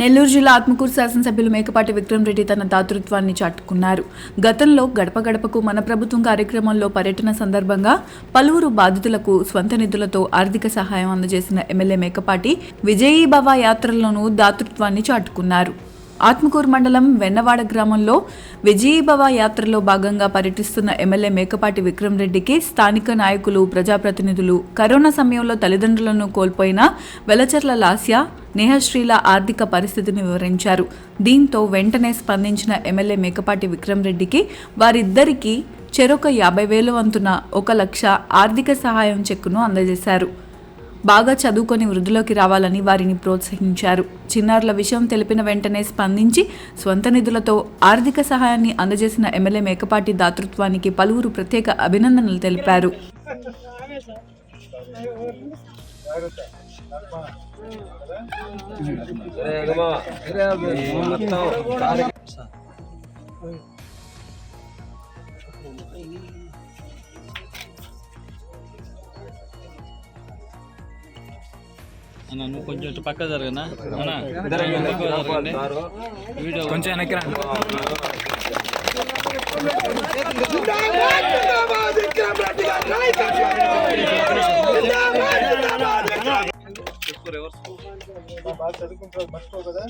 నెల్లూరు జిల్లా ఆత్మకూరు శాసనసభ్యులు మేకపాటి విక్రమ్ రెడ్డి తన దాతృత్వాన్ని చాటుకున్నారు. గతంలో గడప గడపకు మన ప్రభుత్వం కార్యక్రమంలో పర్యటన సందర్భంగా పలువురు బాధితులకు స్వంత నిధులతో ఆర్థిక సహాయం అందజేసిన ఎమ్మెల్యే మేకపాటి విజయీభవ యాత్రలోనూ దాతృత్వాన్ని చాటుకున్నారు. ఆత్మకూరు మండలం వెన్నవాడ గ్రామంలో విజయీభవ యాత్రలో భాగంగా పర్యటిస్తున్న ఎమ్మెల్యే మేకపాటి విక్రమ్ రెడ్డికి స్థానిక నాయకులు ప్రజాప్రతినిధులు కరోనా సమయంలో తల్లిదండ్రులను కోల్పోయిన వెలచర్ల లాస్య నేహశ్రీల ఆర్థిక పరిస్థితిని వివరించారు. దీంతో వెంటనే స్పందించిన ఎమ్మెల్యే మేకపాటి విక్రమ్ రెడ్డికి వారిద్దరికీ చెరొక యాభై వేల వంతున ఒక లక్ష ఆర్థిక సహాయం చెక్కును అందజేశారు. బాగా చదువుకొని వృద్ధిలోకి రావాలని వారిని ప్రోత్సహించారు. చిన్నారుల విషయం తెలిపిన వెంటనే స్పందించి స్వంత నిధులతో ఆర్థిక సహాయాన్ని అందజేసిన ఎమ్మెల్యే మేకపాటి దాతృత్వానికి పలువురు ప్రత్యేక అభినందనలు తెలిపారు. అన్న నువ్వు కొంచెం ఇటు పక్క జరగనా? అన్న పక్క జరగండి. వీడియో కొంచెం వెనక్కి రండి. బాగా చదువుకుంటారు మర్చిపో కదా?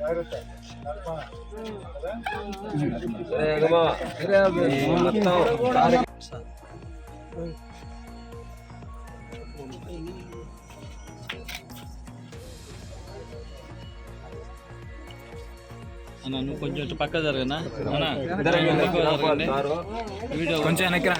జాగ్రత్త. నడప. కదా? అన్న నువ్వు కొంచెం ఇటు పక్క జరగనా? అన్న పక్క వీడియో కొంచెం వెనక్కి